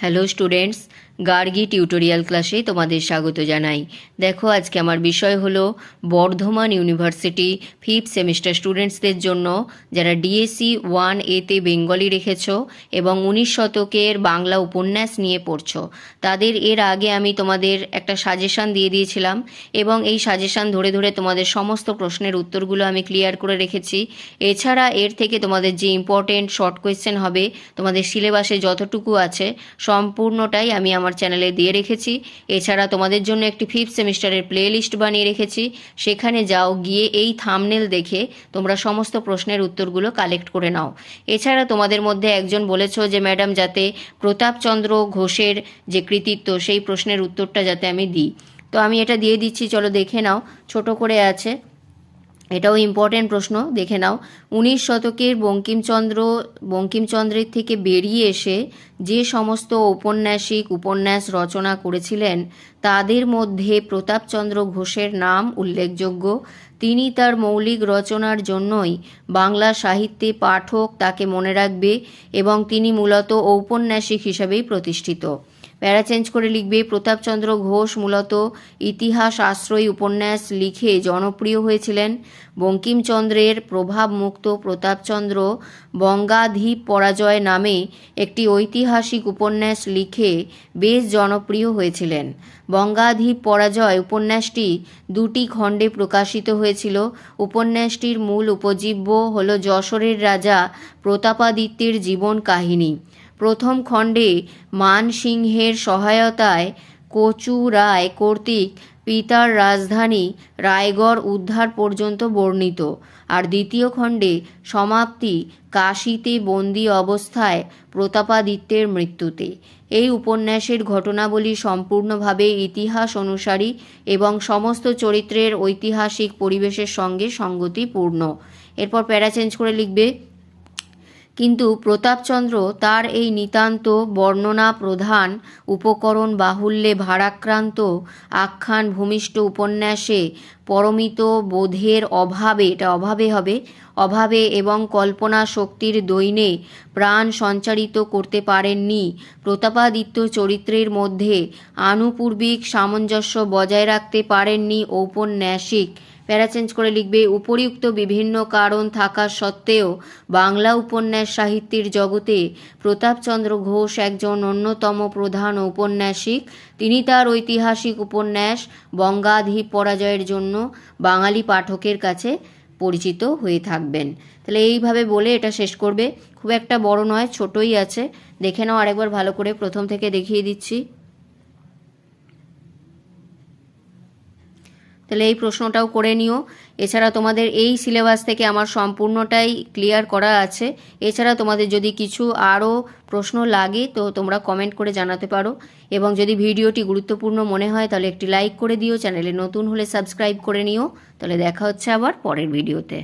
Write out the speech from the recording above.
hello students. Gargi tutorial ক্লাসে তোমাদের স্বাগত জানাই। দেখো, আজকে আমার বিষয় হলো বর্ধমান ইউনিভার্সিটি ফিফথ সেমিস্টার স্টুডেন্টসদের জন্য, যারা ডিএসসি ওয়ান এতে বেঙ্গলি রেখেছো এবং উনিশ শতকের বাংলা উপন্যাস নিয়ে পড়ছো। তাদের এর আগে আমি তোমাদের একটা সাজেশান দিয়ে দিয়েছিলাম এবং এই সাজেশান ধরে ধরে তোমাদের সমস্ত প্রশ্নের উত্তরগুলো আমি ক্লিয়ার করে রেখেছি। এছাড়া এর থেকে তোমাদের যে ইম্পর্টেন্ট শর্ট কোয়েশ্চেন হবে, তোমাদের সিলেবাসে যতটুকু আছে, সম্পূর্ণটাই আমি আমার চ্যানেলে দিয়ে রেখেছি। এছাড়া তোমাদের জন্য একটি ফিফথ সেমিস্টারের প্লে লিস্ট বানিয়ে রেখেছি। সেখানে যাও, গিয়ে এই থামনেল দেখে তোমরা সমস্ত প্রশ্নের উত্তরগুলো কালেক্ট করে নাও। এছাড়া তোমাদের মধ্যে একজন বলেছ যে ম্যাডাম যাতে প্রতাপচন্দ্র ঘোষের যে কৃতিত্ব, সেই প্রশ্নের উত্তরটা যাতে আমি দিই। তো আমি এটা দিয়ে দিচ্ছি, চলো দেখে নাও। ছোট করে আছে। এটাও ইম্পর্টেন্ট প্রশ্ন, দেখে নাও। উনিশ শতকের বঙ্কিমচন্দ্র, বঙ্কিমচন্দ্রের থেকে বেরিয়ে এসে যে সমস্ত ঔপন্যাসিক উপন্যাস রচনা করেছিলেন, তাদের মধ্যে প্রতাপচন্দ্র ঘোষের নাম উল্লেখযোগ্য। তিনি তার মৌলিক রচনার জন্যই বাংলা সাহিত্যে পাঠক তাকে মনে রাখবে এবং তিনি মূলত ঔপন্যাসিক হিসাবেই প্রতিষ্ঠিত। প্যারা চেঞ্জ করে লিখবে, প্রতাপচন্দ্র ঘোষ মূলত ইতিহাস আশ্রয়ী উপন্যাস লিখে জনপ্রিয় হয়েছিলেন। বঙ্কিমচন্দ্রের প্রভাবমুক্ত প্রতাপচন্দ্র বঙ্গাধীপ পরাজয় নামে একটি ঐতিহাসিক উপন্যাস লিখে বেশ জনপ্রিয় হয়েছিলেন। বঙ্গাধীপ পরাজয় উপন্যাসটি দুটি খণ্ডে প্রকাশিত হয়েছিল। উপন্যাসটির মূল উপজীব্য হল যশোরের রাজা প্রতাপাদিত্যের জীবন কাহিনী। প্রথম খণ্ডে মানসিংহের সহায়তায় কচু রায় কর্তৃক পিতার রাজধানী রায়গড় উদ্ধার পর্যন্ত বর্ণিত। আর দ্বিতীয় খণ্ডে সমাপ্তি কাশিতে বন্দি অবস্থায় প্রতাপাদিত্যের মৃত্যুতে। এই উপন্যাসের ঘটনাবলী সম্পূর্ণভাবে ইতিহাস অনুসারী এবং সমস্ত চরিত্রের ঐতিহাসিক পরিবেশের সঙ্গে সঙ্গতিপূর্ণ। এরপর প্যারা চেঞ্জ করে লিখবে কিন্তু প্রতাপচন্দ্র তার এই নিতান্ত বর্ণনা প্রধান উপকরণ বাহুল্যে ভারাক্রান্ত আখ্যান ভূমিষ্ঠ উপন্যাসে পরমিত বোধের অভাবে, এটা অভাবে হবে, অভাবে এবং কল্পনা শক্তির দৈনে প্রাণ সঞ্চারিত করতে পারেননি। প্রতাপাদিত্য চরিত্রের মধ্যে আনুপূর্বিক সামঞ্জস্য বজায় রাখতে পারেননি ঔপন্যাসিক প্যারা চেঞ্জ করে লিখবে, উপরিউক্ত বিভিন্ন কারণ থাকা সত্ত্বেও বাংলা উপন্যাস সাহিত্যের জগতে প্রতাপচন্দ্র ঘোষ একজন অন্যতম প্রধান ঔপন্যাসিক। তিনি তার ঐতিহাসিক উপন্যাস বঙ্গাধীপ পরাজয়ের জন্য বাঙালি পাঠকের কাছে পরিচিত হয়ে থাকবেন। তাহলে এইভাবে বলে এটা শেষ করবে। খুব একটা বড় নয়, ছোটই আছে। দেখে নাও আরেকবার ভালো করে। প্রথম থেকে দেখিয়ে দিচ্ছি। তাহলে এই প্রশ্নটাও করে নিও। এছাড়া তোমাদের এই সিলেবাস থেকে আমার সম্পূর্ণটাই ক্লিয়ার করা আছে। এছাড়া তোমাদের যদি কিছু আরও প্রশ্ন লাগে, তো তোমরা কমেন্ট করে জানাতে পারো। এবং যদি ভিডিওটি গুরুত্বপূর্ণ মনে হয়, তাহলে একটি লাইক করে দিও। চ্যানেলে নতুন হলে সাবস্ক্রাইব করে নিও। তাহলে দেখা হচ্ছে আবার পরের ভিডিওতে।